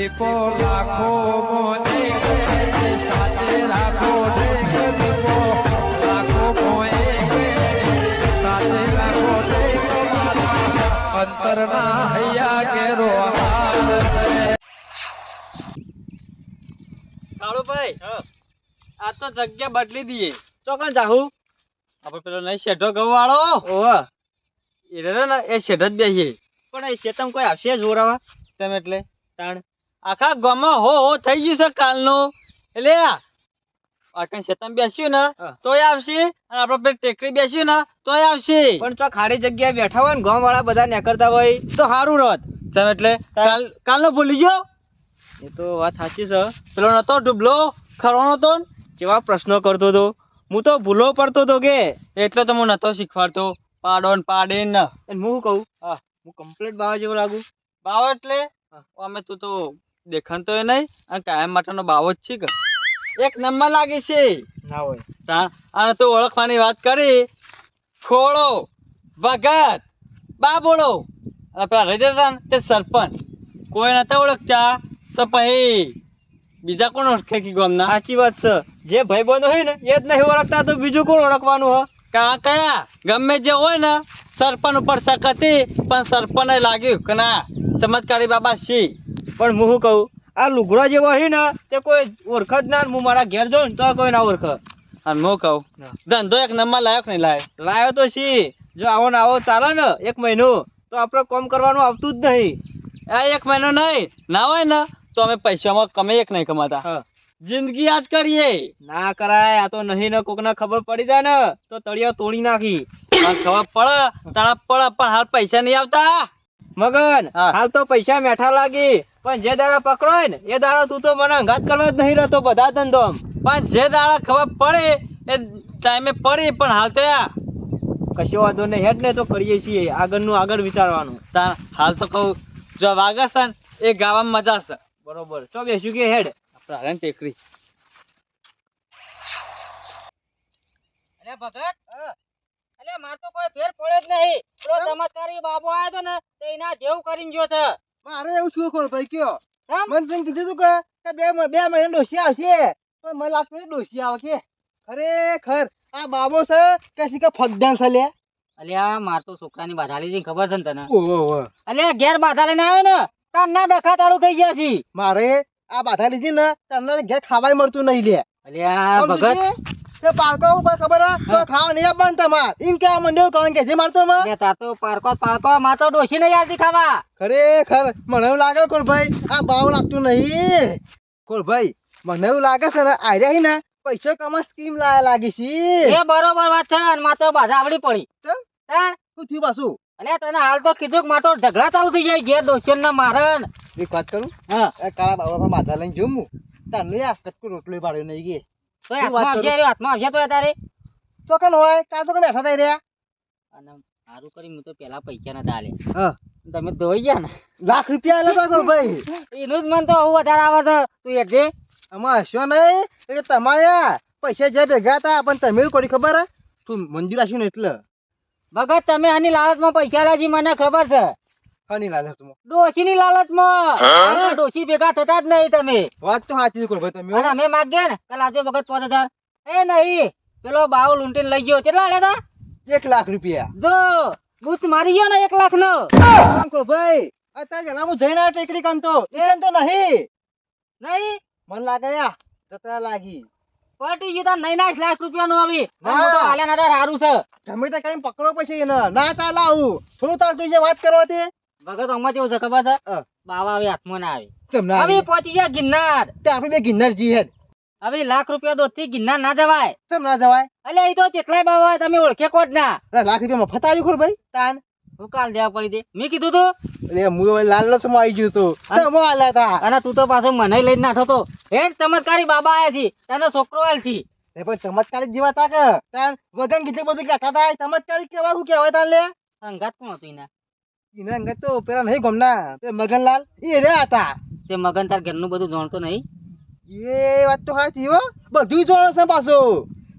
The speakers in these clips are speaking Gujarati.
દીપો લાખો મોને સાથે રાખો દીપો લાખો મોએ સાથે રાખો અંતરના હૈયા કેરો કાળુભાઈ આ તો જગ્યા બદલી દઈએ ચોકન જાહુ? આપણે પેલો નહીં શેઢો વાળો ઓહ. એ ને એ શેઢ જ બેસીએ પણ એ શેતમ કોઈ આવશે જોરાવા તેમ એટલે? તાણ. આખા ગામમાં હો હો થઈ ગયું છે કાલનું. એટલે આ આખા શેતમ બેસ્યું ને? તોય આવશે. અને આપણે પેલી ટેકરી બેસ્યું ને? તોય આવશે. પણ તો ખાડી જગ્યાએ બેઠા હોય ને ગામ વાળા બધા નીકળતા હોય તો સારું રત તેમ એટલે કાલ કાલનો ભૂલી ગયો? એ તો વાત સાચી છે. પેલો નતો ડૂબલો ખરવાનો તો? કેવા પ્રશ્નો કરતો હતો. હું તો ભૂલો પડતો હતો કે. એટલે તો હું નતો શીખવાડતો. પાડો ને પાડે ને. હું કહું? હા. હું કમ્પ્લીટ બાવા જેવો લાગુ. બાવા એટલે? અમે તું તો દેખાતો એ નહીં? અને કાયમ માટેનો બાવો જ છે કે? એક નંબર લાગે છે. ના હોય. અને તું ઓળખવાની વાત કરી. ખોળો ભગત બાબોળો અને પેલા ને તે સરપંચ? કોઈ નતા ઓળખતા? તો પછી બીજા કોણ ઓળખે કે ગામના? સાચી વાત છે. જે ભાઈ બંધો હોય ને એ જ નહીં ઓળખતા તો બીજું કોણ ઓળખવાનું હોય કા કયા? ગમે જે હોય ને સરપંચ ઉપર શક હતી પણ સરપંચને લાગ્યું કે ના ચમત્કારી બાબા છે. પણ હું શું કહું? આ લુગડા જેવા હોય ને તે કોઈ ઓળખ જ ના ને હું મારા ઘેર જાઉં ને તો કોઈ ના ઓળખ. અને હું કહું ધંધો એક નંબર લાયક નહીં લાય. લાયો તો છી જો આવો ને આવો ચાલે ને એક મહિનો તો આપણે કોમ કરવાનું આવતું જ નહીં. આ એક મહિનો નહીં ના હોય ને તો અમે પૈસામાં કમે એક નહીં કમાતા. હા. જિંદગી આજ કરીએ. ના કરાય આ તો નહીં ને કોકને ખબર પડી જાય ને તો તળિયા તોડી નાખી. ખબર પડે તારા પડે પણ હાલ પૈસા નહીં આવતા. મગન હાલ તો પૈસા મેઠા લાગી. પણ જે દાડા પકડો ને એ દાડા તું તો મને અંગાત કરવા જ નહીં રહેતો બધા ધંધો પણ જે દાડા ખબર પડે એ ટાઈમે પડી પણ હાલ તો યા. કશો વાંધો નહીં હેડ ને તો કરીએ છીએ આગળનું આગળ વિચારવાનું. તાર હાલ તો કહું જો વાગે એ ગાવામાં મજા છે. બરોબર તો બેસ્યું કે હેડ. આપણે હાલે ટેકરી. અરે ભગત અરે માર તો કોઈ ફેર પડે જ નહીં. પેલો ચમત્કારી બાબો આવ્યો ને તો એના જેવું કરીને ગયો છે. મારે એવું શું કોણ ભાઈ કયો? મને તને કીધું તું કે બે બે મહિને ડોસી આવશે. પણ મને લાગતું ડોસી આવે કે. ખરેખર આ બાબો છે કે શી કે ફગદાન છે લે? અલ્યા માર તો છોકરાની બાધા લીધી ખબર છે ને તને. અલ્યા ઘેર બાધા લઈને આવ્યો ને તાર ના ડખા તારું થઈ ગયા છે. મારે આ બાધા લીધી ને તમને ઘેર ખાવાય મળતું નહીં લે. અલ્યા આમ ભગત તે પારકો ઉપર ખબર? તો ખાવા નહીં આપવાનું તમાર. ઈન કે આ મંડ્યો કહું કે જે મારતો માં અલ્યા તાર તો પારકો પારકો માં તો ડોશી નહીં આવતી ખાવા. ખરેખર મને એવું લાગે કોલભાઈ આ બાવ લાગતું નહીં. કોલભાઈ મને એવું લાગે છે ને આઈડિયા હી ને પૈસા કમા સ્કીમ લાયા લાગી છે. એ બરોબર વાત છે અને માં તો બાધા આવડી પડી. શું થયું પાછું? અને તને હાલ તો કીધું કે માં તો ઝઘડા ચાલુ થઈ જાય ઘેર ડોશીઓ ને મારે ને. એક વાત કરું? હા. એ કાળા બાબા માથા લઈને જોઉં હું. તારનું યાર કટકું રોટલો પાડ્યો નહીં કે. તો હાથમાં આવશે રે, હાથમાં આવશે તો તારે. તો કન હોય કાલ તો કે બેઠા થઈ રહ્યા? અને સારું કરી હું તો પેલા પૈસા ના તમે ધોઈ ગયા ને? લાખ રૂપિયા આલે તો ભાઈ. એનું જ મન તો વધારે આવે છે. તું એટલે આમાં હસ્યો નહીં? એટલે તમારે પૈસા જે ભેગા હતા પણ તમે એવું ખબર તું મંજૂર આપ્યું ને એટલે. ભગત તમે આની લાલચમાં પૈસા લાજી મને ખબર છે. હની તું ડોશીની લાલચમાં અરે ડોશી ભેગા થતા જ નહીં તમે. વાત તો સાચી કરો ભાઈ તમે અને અમે માગ્યા ને કાલ આજે વખત પાંચ હજાર. એ નહીં પેલો બાવ લૂંટીને લઈ ગયો. કેટલા લેતા એક લાખ રૂપિયા. જો બુચ મારી ગયો ને એક લાખ નો ભાઈ અત્યારે પેલા હું જઈને આવ્યો ટેકડી કામ તો. એ? તો નહીં. નહીં? મને લાગે યા જતરા લાગી. પટી ગયું તાર નહીં નાખ લાખ રૂપિયા નું આવી. ના. હું તો હાલ્યા ના સારું છે. ગમે તે કરીને પકડો પછી એને. ના ચાલે આવું. થોડું તાર તું વાત કરવા તે ભગત અમાર કેવું છે ખબર છે? બાવા આવી હાથમાં ના આવી. તમને હવે પહોંચી જાય ગિરનાર. તે આપણે બે ગિરનાર જી હેડ હવે લાખ રૂપિયા દોસ્તી ગિરનાર ના જવાય. કેમ ના જવાય? અલે એ તો કેટલાય બાવા તમે ઓળખે કોટ ના? લાખ રૂપિયા મફત આવ્યું ખરું ભાઈ તાન. હું કાલ દેવા પડી દે મેં કીધું તું? એટલે હું હવે લાલચમાં આવી ગયું તું. તમે આલા તા? અને તું તો પાછો મને લઈને નાઠો તો. હે ચમત્કારી બાબા આયા છે. તને છોકરો આલ છે. એ પણ ચમત્કારી જેવા તા કે. તાન વગન કીધું બધું કહેતા તા. ચમત્કારી કેવા હું કહેવાય તાન લે? સંગાત કોણ હતું એના? એને અંગત તો પેલા નહીં ગમના. તે મગનલાલ. એ રહ્યા હતા તે મગન તાર ઘરનું બધું જાણતો નહીં? એ વાત તો સાચી હો. બધું જાણે છે પાછો.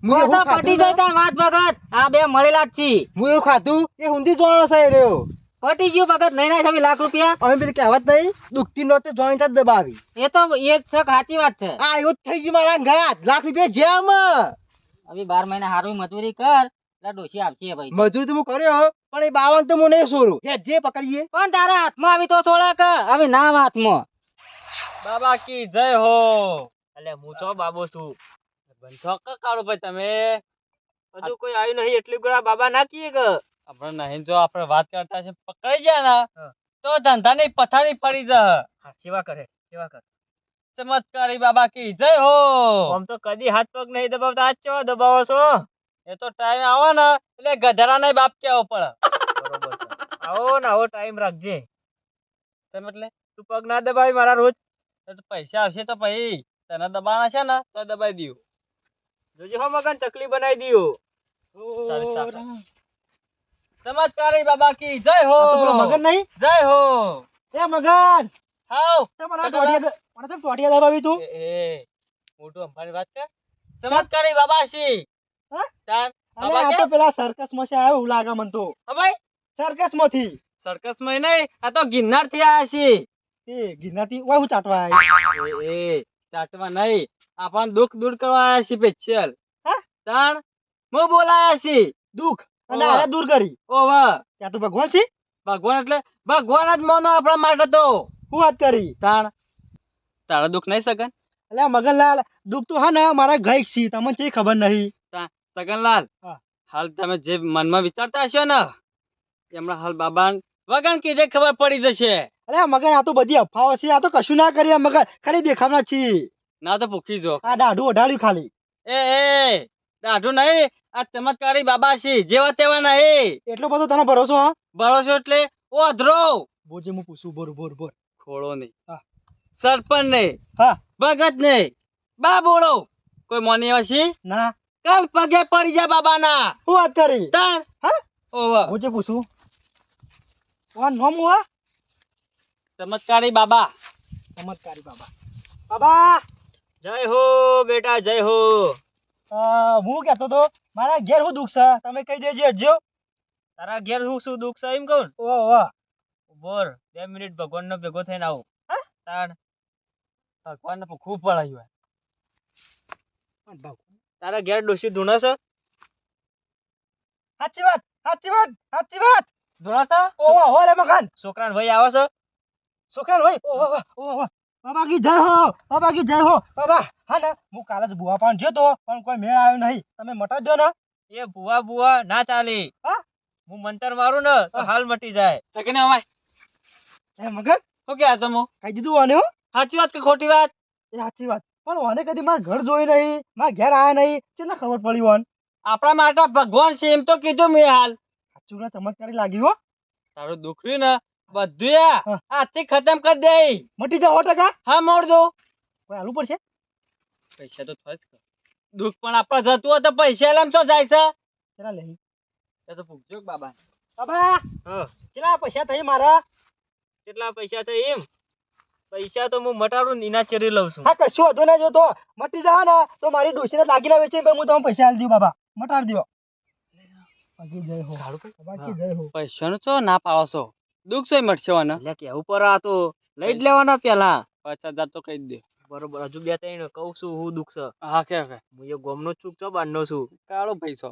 એવું ખાધું પટી જાય તાર વાત ભગત આ બે મળેલા જ છે. હું એવું ખાધું. એ હુંદી જોડે છે રહ્યો. પટી ગયું ભગત નહીં ના લાખ રૂપિયા. અમે પેલી કહેવત નહીં. દુખતી નહોતી જોઈન્ટ જ દબાવી. એ તો એ જ છે સાચી વાત છે. આ એવું થઈ ગયું મારા ઘાત લાખ રૂપિયા જેમ. હવે બાર મહિના હારું મજૂરી કર. ડોશી આપશે ભાઈ. મજૂરી તો હું કર્યો પણ એ બાવન તો હું નહીં સોરું. જે પકડીએ. પણ તારા હાથમાં આવી તો સોળા કે હવે નામ હાથમાં. બાબા કી જય હો. એટલે હું તો બાબો છું. બંધો ક કાળો ભાઈ તમે. હજુ કોઈ આવ્યું નહીં એટલી ગોળા બાબા ના કીએ કે. આપણે નહીં જો આપણે વાત કરતા છે પકડાઈ જાય ને. તો ધંધા ની પથારી પડી જ. સેવા કરે સેવા કરે. ચમત્કારી બાબા કી જય હો. આમ તો કદી હાથ પગ નહીં દબાવતા આજ ચો દબાવો છો? એ તો ટાઈમ આવો ને એટલે ગધરા ને બાપ કેવો પડે. બરોબર આવો ને આવો ટાઈમ રાખજે. તેમ એટલે તું પગ ના દબાવી મારા રોજ. પૈસા આવશે તો પછી તને દબાણા છે ને તો દબાઈ દઉં જોજે હો મગન ચકલી બનાવી દઉં ચમત્કારી બાબા કી જય હો. મગન નહીં? જય હો. એ મગન! હાઉ. મને ટોટિયા દબાવી તું. એ મોટું અંબાની વાત કર ચમત્કારી બાબા? તાર અરે આ તો પેલા સર્કસમાં આવ્યો એવું લાગે મને તો. ભાઈ? સર્કસમાંથી સર્કસમાં નહીં આ તો ગિરનારથી આવ્યા છે. એ ગિરનારથી ઓય હું ચાટવા આવી એ ચાટવા નહીં. આપણ દુખ દૂર કરવા આવ્યા છે સ્પેશિયલ હા? તાણ મો બોલાયા છે. દુખ? અને આ દૂર કરી? ઓવા. ત્યાં તો ભગવાન છે? ભગવાન એટલે ભગવાન જ મોનો આપણા માટે તો. હું વાત કરી? તાણ તારા દુઃખ નહીં સગન? એટલે મગનલાલ દુઃખ તો હા ને મારા ગઈક છે તમને છે ખબર નહીં? સગનલાલ હાલ તમે જે મનમાં વિચારતા હશો ને એમના હાલ બાબા વગન કે જે ખબર પડી જશે. અરે મગર આ તો બધી અફવાઓ છે આ તો કશું ના કરીએ મગર ખાલી દેખાવના છીએ. ના તો ભૂખી જો. આ દાઢું ઓઢાડ્યું ખાલી. એ એ દાઢું નહીં આ ચમત્કારી બાબા છે જેવા તેવા નહીં. એટલો બધો તને ભરોસો હા? ભરોસો એટલે ઓધરો. બોજે હું પૂછું બોર બોર બોર ખોળો નહીં. હા. સરપંચ નહીં. હા. ભગત નહીં. બા બોળો કોઈ મોની એવા છે? ના. કાલ પગે પડી જા બાબાના. હું વાત કરી? તાણ. હા? ઓવા. જે પૂછું? કોણ નોમ હુઆ ચમત્કારી બાબા. ચમત્કારી બાબા. બાબા! જય હો બેટા જય હો. હું કહેતો તો મારા ઘેર શું દુઃખ છે? તમે કહી દેજો હટજો તારા ઘેર હું શું દુઃખ છે એમ કહું ઓ વાહ બોર બે મિનિટ ભગવાનનો ભેગો થઈને આવું. હા? તાણ. ભગવાનને ખૂબ પડાયું તારા ઘેર ડોશી ધૂણો છે? સાચી વાત સાચી વાત સાચી વાત. ધૂણો છે? ઓ હો લે મકાન. છોકરા ભાઈ આવે છે? છોકરાન ભાઈ? ઓ વાહ વાહ ઓ બાબા કી જય હો બાબા કી જય હો. બાબા હા ને હું કાલે જ બુવા પણ જતો પણ કોઈ મેળ આવ્યો નહીં. તમે મટાડી દો ને. એ ભુવા ભુવા ના ચાલે. હા? હું મંતર મારું ને તો હાલ મટી જાય. સકને અમાય એ મગન શું કે આ તમો કઈ દીધું આને હો? સાચી વાત કે ખોટી વાત? એ સાચી વાત. પણ ઓને કદી મારા ઘર જોઈ નહીં મારા ઘેર આયા નહીં ચેના ખબર પડી ઓન? આપણા માટે ભગવાન છે એમ તો કીધું મેં હાલ. સાચું ચમત્કારી લાગી હો. તારું દુખર્યું ને બધું. આજથી ખતમ કરી દે મટી જાવ ટકા. હા મોડ દો કોઈ હાલવું પડશે? પૈસા તો થાય જ દુઃખ પણ આપણે જતું હોય તો પૈસા લેમ તો જાય છે? ચલા લઈ એ તો પૂછજો બાબા. બાબા હા. કેટલા પૈસા થઈ મારા? કેટલા પૈસા થાય એમ? પૈસા તો હું મટાડું ને એના ચેરી લઉં છું. હા કશું ના જો જોતો મટી જા ને તો મારી ડોશીને લાગી લાવે છે હું તમને પૈસા આલી દઉં બાબા. મટાડ દો બાકી જય હો. બાકી જય હો. પૈસાનું છો ના પાડો છો? દુઃખ છે મટશે વાના એટલે કેવું પર આ તો લઈ જ લેવાના પેલા. પચાસ હજાર તો કહી દે. બરોબર હજુ બે ત્રણ કહું છું હું દુઃખ છે. હા કે કે. હું એ ગોમનો છું છો બારનો છું. કાળો પૈસો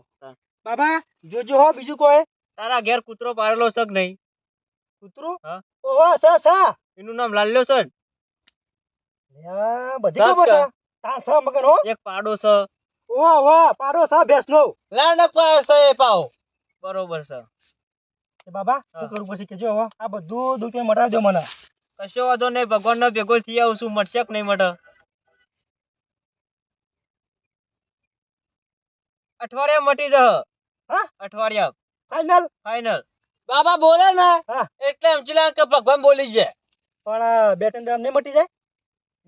બાબા જોજો હો બીજું કોઈ. તારા ઘેર કૂતરો પાડેલો છે કે નહીં? કૂતરો? હા? ઓહો સા સા. એનું નામ લાલ્યો છે બધી ખબર છે? કા? તા મગન હો. એક પાડો છે ઓહો વાહ પાડો સા ભેંસનો. લાડ પાયો છે એ પાવ. બરોબર છે. એ બાબા શું કરું પછી કેજો હવે. આ બધું દુઃખ મટાડી દો મને. કશો વાંધો નહીં ભગવાન ભેગો થઈ આવું છું મળશે કે નહીં મળે? અઠવાડિયા મટી જશે. હા? અઠવાડિયા. ફાઈનલ ફાઈનલ બાબા બોલે ને. એટલે એમ કે ભગવાન બોલી જાય. પણ બે ત્રણ દાડા નહીં મટી જાય?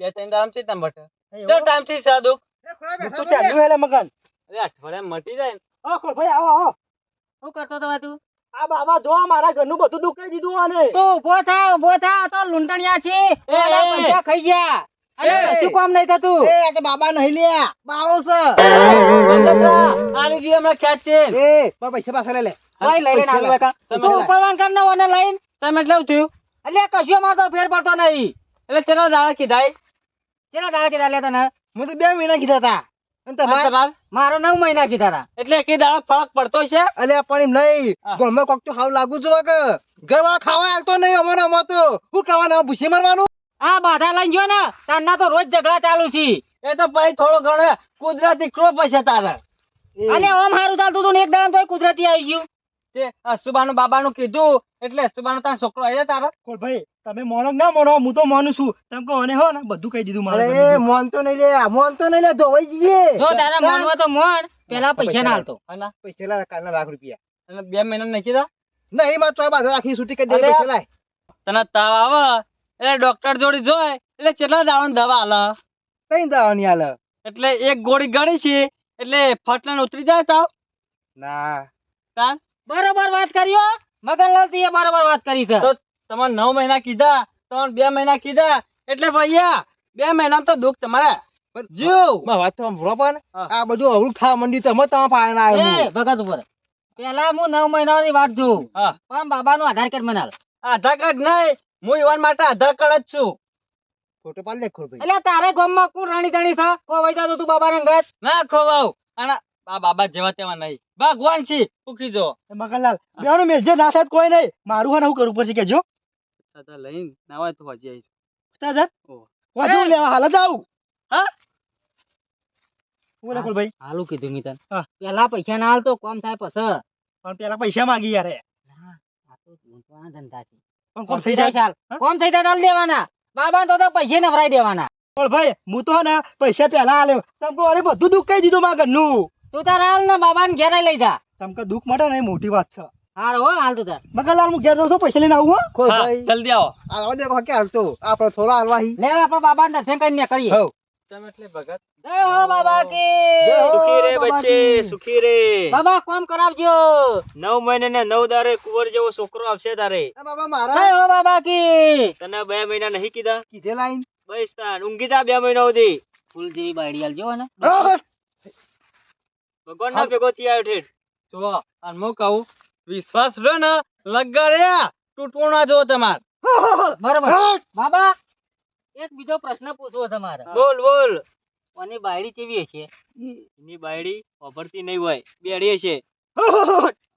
બે ત્રણ દામ છે તમ બટે જો ટાઈમથી સાદું તું ચાલુ હેલે મગન અરે અઠવાડિયા મટી જાય ઓ હા ભાઈ આવો આવો. શું કરતો તો તું? આ બાબા જો મારા ઘરનું બધું દુઃખ દીધું આને. તો ઊભો થા ઊભો થા તો લૂંટણિયા છે. એના એ. પૈસા ખાઈ ગયા. અને એ. કામ નહીં થતું. એ આ તો બાબા નહીં લ્યા બાવો છે. આલી જી હમણાં ખેંચ છે. એ પૈસા પાછા લે લે. કોઈ લઈ લઈને આવ્યો કાં. તમે તું લાય. ઉપરવાન કર ને ઓને લઈને. તમે એટલે થયું? એટલે કશું અમારે તો ફેર પડતો નહીં. એટલે ચેનો દાડા કીધા એ? કેટલા દાડા કીધા લેતા હું તો બે મહિના કીધા હતા મારો નવ મહિના કીધા હતા એટલે કે દાડા ફરક પડતો છે? અલ્યા પણ એમ નહીં. ગમે કોક તો હાવ લાગુ છું કે ઘરવાળા ખાવા આવતો નહીં અમારે અમાર તો. શું ખાવાના ભૂસી મારવાનું? આ બાધા લઈને જો ને તારના તો રોજ ઝઘડા ચાલુ છે. એ તો ભાઈ થોડો ઘણો કુદરતી ક્રોપ હશે તારે. અને ઓમ હારું ચાલતું હતું ને એક દાડા તો કુદરતી આવી ગયું. તે સુબાનું બાબાનું કીધું. એટલે સુબાનો તારો છોકરો આવ્યો તારો. ભાઈ? તમે મોનો ના મોનો? હું તો મોનું છું. તમે કહો ને હો ને બધું કહી દીધું મારે એ મોન તો નહીં લે. મોન તો નહીં લે ધોવાઈ જઈએ. જો તારા મનમાં તો મોન પેલા પૈસા ના હાલતો અને? પૈસા લા કાલના લાખ રૂપિયા. અને બે મહિના નહીં કીધા? નહીં માં તો બાધા રાખી છૂટી કરી દે પૈસા લાય તને તાવ આવે? એટલે ડોક્ટર જોડી જોય. એટલે કેટલા દાવાની દવા આલે? કઈ દાવાની હાલ એટલે એક ગોળી ગણી છે. એટલે ફટલાને ઉતરી જાય તાવ. ના. તાર? બરોબર વાત કર્યો મગનલાલ તીએ બરોબર વાત કરી છે. તો તમારે નવ મહિના કીધા તમારે બે મહિના કીધા એટલે ભૈયા બે મહિનામાં તો દુઃખ તમારે. જીવ! માં વાત તો સાંભળો આ બધું અવળું થવા માંડ્યું તમે તમારા પાસે આવ્યું ભગત ઉપર. પેલા હું નવ મહિનાની વાત જોઉં હા. પણ બાબાનું આધાર કાર્ડ બનાવ. આધાર કાર્ડ નહીં હું યુવાન માટે આધાર કાર્ડ જ છું. ફોટો પાડ ખોલ ભાઈ. એટલે તારે ગામમાં કોણ રાણી ધણી છે? કોઈ વઈ જાતું તું બાબાને ઘર ના ખોવાવ અને આ બાબા જેવા તેવા નહીં. ભગવાન છે. પૂકી જો મગનલાલ બેનો મેલજો ના થાય કોઈ નહીં. મારું હા હું કરવું પડશે કેજો લઈને નાવાય તો હજી આવીશ. દાદા ઓ. વાજો લેવા હાલ જ આવું હા? બોલે કોલ ભાઈ હાલું કીધું મિતન પેલા પૈસા ના હાલતો કોમ થાય પછી. પણ પેલા પૈસા માંગી યાર આ તો લૂંટવાના ધંધા છે. પણ કોમ થઈ જાય. ચાલ કોમ થઈ જાય ચાલ દેવાના. બાબા તો તો પૈસે નવરાઈ દેવાના. પણ ભાઈ હું તો ને પૈસા પેલા આલ્યો. તમે અરે બધું દુઃખ કહી દીધું મારા ઘરનું. તું તાર હાલ ને બાબાને ઘેર લઈ જા. તમ દુઃખ મટે ને એ મોટી વાત છે. હાર હો હાલ તું તાર. મગનલાલ હું ઘેર જાઉં છું પૈસા લઈને આવું હો. ખોલ ભાઈ. જલ્દી આવો. આવો દેખો કે હાલતો આપણે થોડા હાલવા હી. લે આપણા બાબાને દર્શન કરીને કરીએ હઉ. તમે એટલે ભગત. જય હો બાબા કી સુખી રે બાબા બચ્ચે. સુખી રે. બાબા કોમ કરાવજો. નવ મહિને ને નવ દારે કુંવર જેવો છોકરો આવશે તારે. એ બાબા જય હો બાબા કી તને બે મહિના નહીં કીધા? કીધે લાઈન બસ તાન ઊંઘી જા બે મહિના સુધી ફૂલ જેવી બાયડી આલજો ને. ભગવાન ના ભેગો થી આવ્યો ઠેઠ જો અને હું કહું વિશ્વાસ રહ્યો ને લગાડ્યા તૂટવો ના જો તમાર. બરાબર. બાબા એક બીજો પ્રશ્ન પૂછવો તમારે બોલ બોલ. અને બાયડી કેવી હશે? એની બાયડી ઓભરતી નહીં હોય બેડી હશે.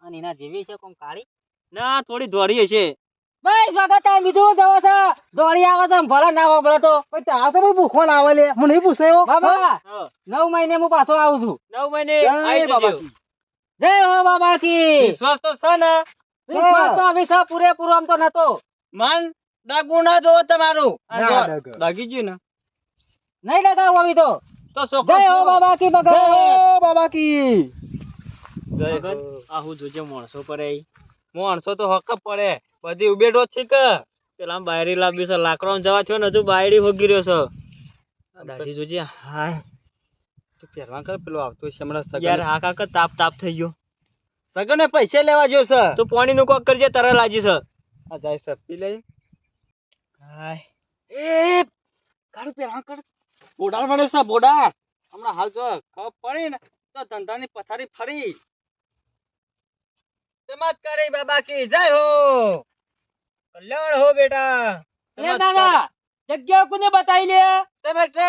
અને એના જેવી છે કોમ કાળી? ના થોડી ધોળી હશે. બસ વગર તાર બીજું જવો છે? દોડી આવે છે ભલે ના હોબળે તો. પણ ત્યાં તો ભાઈ ના આવે લે. હું નહીં પૂછાયો બાબા નવ મહિને હું પાછો આવું છું. નવ મહિને જય બાબા જય હો બાબા કી વિશ્વાસ તો છે ને? વિશ્વાસ તો હવે પૂરેપૂરો આમ તો નતો. મન ડાકુ ના જોવો તમારું. આ જો, ડગે. ગયું ને. નહીં હવે તો. તો જય હો બાબા કી જય હો બાબા કી જય હો. મગન, આ હું જોજે માણસો પર માણસો તો હક પડે. બધી છે કે પેલા બાયરી લાવ્યું છે. લાકડો જવા થયો ને હજુ બાયડી ભોગી રહ્યો છો. દાઢી જોજે. હા તો પહેરવા કર પેલો આવતો છે હમણાં યાર સગન હા કાકા તાપ તાપ થઈ ગયો. સગને પૈસે લેવા જો છે. તો પાણી નું કોક કરજે તરત લાજી છે. આ જાય સર પી લે હાય. એ કાળું પહેરવા કર. બોડાર મળે છે બોડાર હમણાં હાલ જો ખબર પડી ને તો ધંધાની પથારી ફરી. ચમત્કારી બાબા કી જય હો! કલ્યાણ હો બેટા એ દાદા જગ્યા કોને બતાવી લે? તમે એટલે?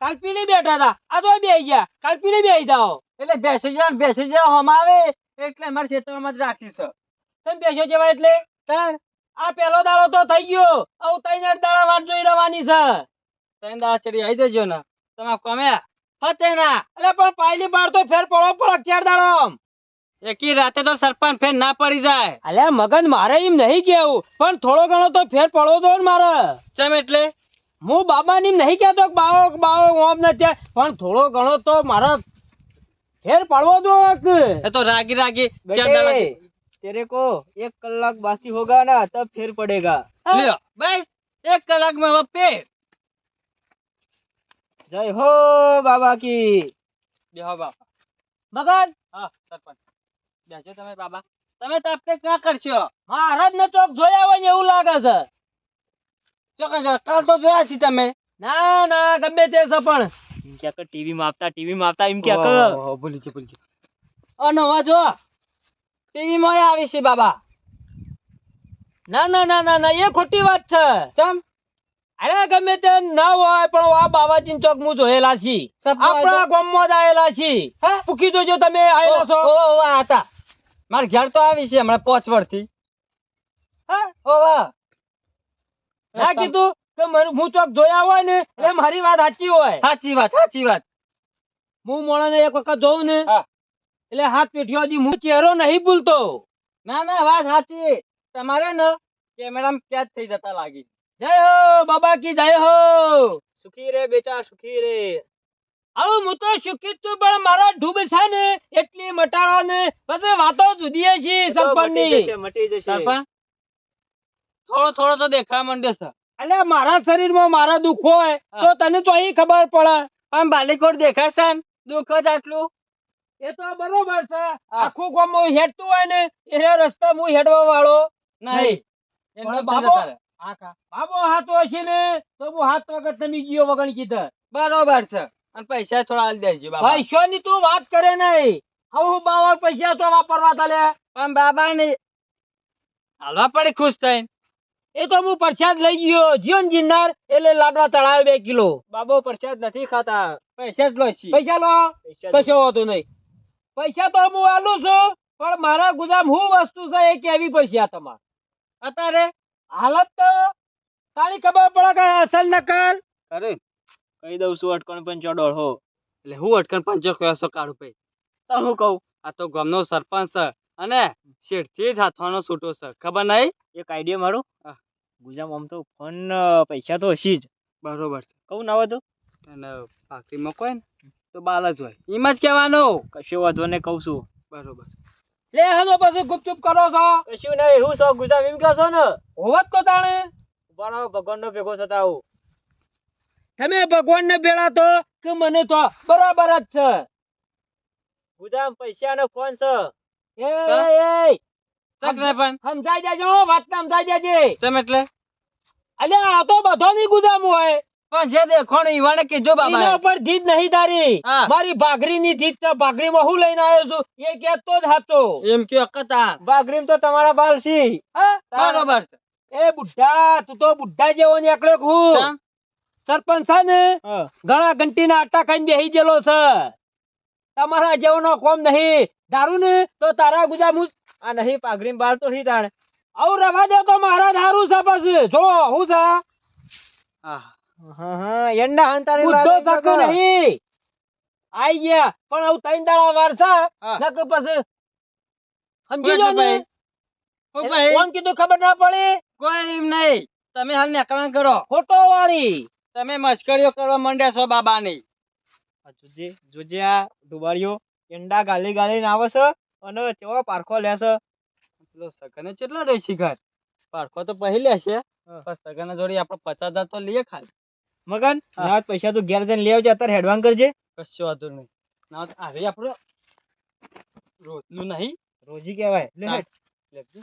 કાલ પીલી બેઠા હતા. આ તો બે ગયા. કાલ પીલી બે જાઓ. એટલે બેસી જાવ ને બેસી જાવ હમાવે એટલે અમારે ખેતરમાં જ રાખ્યું તમે બેસો જેવા એટલે? આ પેલો દાડો તો થઈ ગયો. હવે ત્રણ દાડા વાટ જોઈ રહેવાની છે. ત્રણ દાડા ચડી આવી દેજો ને. તમે કમે? ફતે ના એટલે પણ પાયલી બાર તો ફેર પડો પડક ચાર દાડો એકી રાતે તો સરપંચ ફેર ના પડી જાય. અલે મગન મારે એમ નહીં કેવું પણ થોડો ઘણો તો ફેર પડવો દો ને મારે. ચમ એટલે? હું બાબા ની નહીં કહેતો બાવો બાવો ઓમ ને ત્યાં પણ થોડો ઘણો તો મારે ફેર પડવો દો એ તો રાગી રાગી ચાર તેરે કો એક કલાક બાકી હોગા ના તબ ફેર પડેગા. લ્યો બસ એક કલાકમાં વપે જય હો બાબા કી બેહો બાપા. મગન? હા સરપંચ. બેસો તમે બાબા. તમે તાપતે ક્યાં કરશો? મહારાજ ને ચોક જોયા હોય ને એવું લાગે છે. ચોક્કસ કાલ તો જોયા છે તમે. ના ના ગમે તે છે પણ. એમ કે ટીવી માં ટીવી માં એમ કે ભૂલી ગયો ભૂલી ગયો. અને હવે જો ટીવી માં આવી છે બાબા. ના ના ના ના ના એ ખોટી વાત છે. ચમ? અરે ગમે તે ના હોય પણ આ બાબાજી ચોક હું જોયેલા છી. આપણા આપણા ગામમાં જ આયેલા છી? પૂકી જોજો તમે આયેલા છો. ઓ ઓ, આ હતા. માર ઘેર તો આવી છે હમણાં પોચ વર્ષથી હા? ઓ ના કીધું કે મને હું ચોક જોયા હોય ને એટલે મારી વાત સાચી હોય. સાચી વાત સાચી વાત. હું મોણાને એક વખત જોઉં ને એટલે હાથ પેઢીઓ દી હું ચહેરો નહીં ભૂલતો. ના ના વાત સાચી. તમારે ને કેમેરામાં કેદ થઈ જતા લાગી. જય હો બાબા કી જય હો. સુખી રે બેટા સુખી રે. આવું હું તો સુખી છું પણ મારા ડૂબ છે ને એટલી મટાડો ને પછી વાતો જુદી છે સરપંચની મટી જશે સરપંચ? થોડો થોડો તો દેખા માંડ્યો છે. એટલે મારા શરીરમાં મારા દુઃખ હોય તો તને તો અહીં ખબર પડે. આમ બાલીકોટ દેખાય છે દુઃખ જ આટલું? એ તો બરોબર છે. આખું કોમ હું હેડતું હોય ને એ રસ્તા હું હેડવા વાળો નહીં. બાબો બાબો હાથ હશે ને તો હું હાથ વખત તમે ગયો વગણ કીધા. બરોબર છે. અને પૈસા થોડા આલી દેજો બાબા. પૈસા ની તું વાત કરે નહીં. આવું બાવા પૈસા તો વાપરવા તલે પણ બાબા ને હાલવા પડે ખુશ થઈને. એ તો હું પ્રસાદ લઈ ગયો. જીવન જીનાર એટલે લાડવા ચડાવે બે કિલો. બાબો પ્રસાદ નથી ખાતા. પૈસા જ લો. પૈસા લો કશો હોતું નહીં. પૈસા તો હું આલું છું પણ મારા ગુજામ હું વસ્તુ છે એ કેવી પૈસા તમારે? અત્યારે? હાલત તો તારી ખબર પડે કે અસલ નકલ? અરે કહી દઉં છું અટકણ પંચો હો. એટલે હું અટકણ પંચો કયો છો કાળુ ભાઈ. તો હું કહું? આ તો ગામનો સરપંચ છે અને શેઠથી જ હાથવાનો છૂટો છે. ખબર નહીં એક આઈડિયા મારો. ગુજામ આમ તો ફોન પૈસા તો હશે જ. બરોબર છે. કહું ના વધુ? અને ભાખરીમાં કોઈ ને? તો બાલ જ હોય. એમ જ કહેવાનું. કશો વાંધો ને કહું છું. બરોબર. લે હલો પછી ગુપચુપ કરો છો. કશું નહીં હું સૌ ગુજામ એમ કહો છો ને. હોવત તો તાણે. ઊભા રહો ભગવાન નો ભેગો થતા આવું. તમે ભગવાન ને ભેળા તો કે મને તો બરાબર જ છે? ગુજામ પૈસા નો ફોન છે. એ એ પણ સમજાઈ દેજો વાત સમજાઈ દેજે તેમ એટલે? અલે આ તો બધો ની ગુદામ હોય. પણ જે દેખોણું ઈવાને કે જો બાબા ઉપર જીત નહીં તારી મારી ભાગરી ની જીત છે. ભાગરી માં હું લઈને આવ્યો છું? એ કેતો જ હતો. એમ કે કતા ભાગરી તો તમારા બાલ છે. હા? બરોબર છે. એ બુઢા તું તો બુઢા જેવો નીકળ્યો હું? ચમ? સરપંચ છે ને ઘણા ઘંટી ના આટા ખાઈને બેહી ગયેલો છે. તમારા જેવનો કોમ નહીં. દારૂ ને તો તારા ગુજા હું આ નહીં પાઘરીમ બાર તો નહીં તાણે. આવું રવા દે તો મારા દારૂ છે પછી. જો હું છે? હા બુદ્ધો નહીં. આઈ ગયા પણ આવું ત્રણ દાડા વાર છે. નકર પછી સમજી લો ને. કોણ કીધું ખબર ના પડી? કોઈ એમ નહીં. તમે હાલ નીકળવાનું કરો. ફોટો વાળી તમે મશ્કરીઓ કરવા માંડ્યા છો બાબાની જોજે જોજે આ ડુબાડીઓ એંડા ગાલી ગાલીને આવે છે અને કેવો પારખો લે છે પેલો સગને કેટલો રહી છે ઘર પારખો તો પહેલે છે હા. પણ સગને જોડી આપણે પચાસ હજાર તો લઈએ ખાલી મગન. ના પૈસા તું ઘેર જઈને લઈ આવજે અત્યારે હેડવાન કરજે કશો વાંધો નહીં ના આવે આપણો રોજનું નહીં રોજી કહેવાય લે. હેડ. લેખજો.